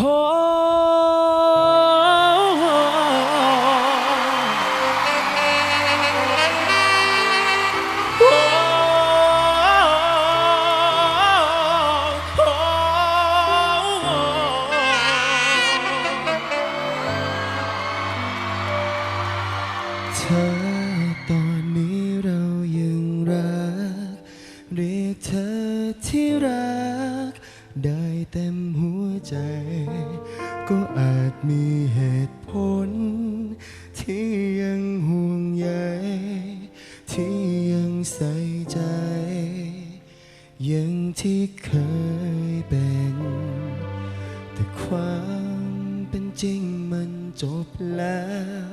เธอตอนนี้เรายังรัก เรียกเธอที่รัก ได้เต็มหัวใจ ก็อาจมีเหตุผล ที่ยังห่วงใยที่ยังใส่ใจ ยังที่เคยเป็น แต่ความเป็นจริงมันจบแล้ว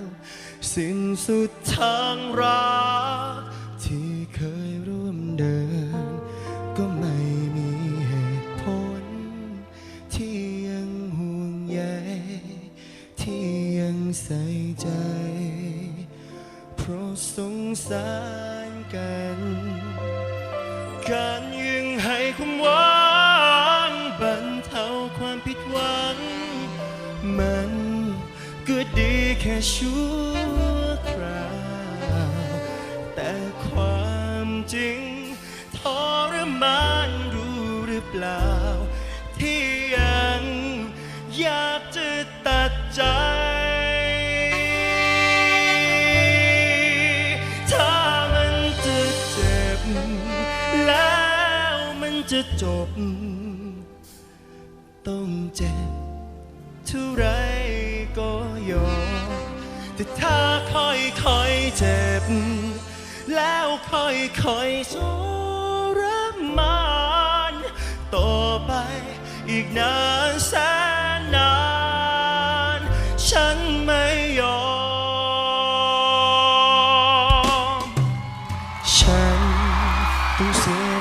สิ้นสุดทางรัก ที่ยังห่วงใยที่ยังใส่ใจ เพราะสงสารกัน การยังให้ความหวังบรรเทาความผิดหวัง มันก็ดีแค่ชั่วคราว แต่ความจริงทรมานรู้หรือเปล่า อยากจะตัดใจ ถ้ามันจะเจ็บ แล้วมันจะจบ ต้องเจ็บเท่าไรก็ยอมแต่ถ้าค่อยค่อยๆเจ็บ แล้วค่อยค่อยๆทรมานต่อไปอีกนานแสน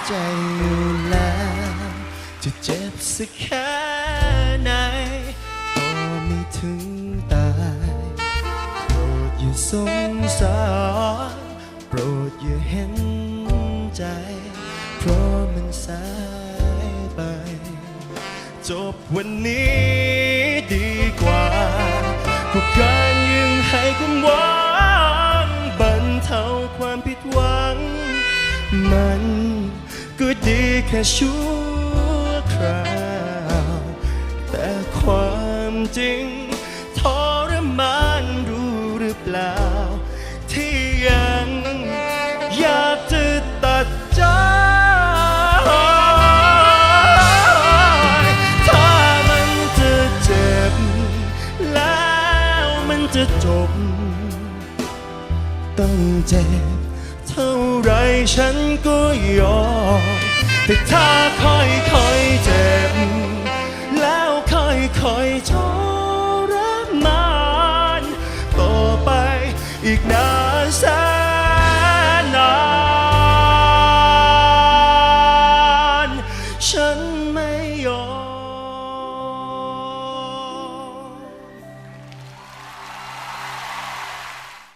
ใจอยู่แล้ว จะเจ็บสักแค่ไหนก็ไม่ถึงตายโปรดอย่าสงสารโปรดอย่าเห็นใจ เพราะมันสายไป จบวันนี้ดีกว่าก็การยังให้ความหวัง ดีแค่ชั่วคราวแต่ความจริงทรมานรู้หรือเปล่า ที่ยังอยากจะตัดใจถ้ามันจะเจ็บ แล้วมันจะจบ ต้องเจ็บเท่าไรฉันก็ยอม แต่ถ้าค่อยค่อยเจ็บ แล้วค่อยค่อยทรมานต่อไปอีกนาน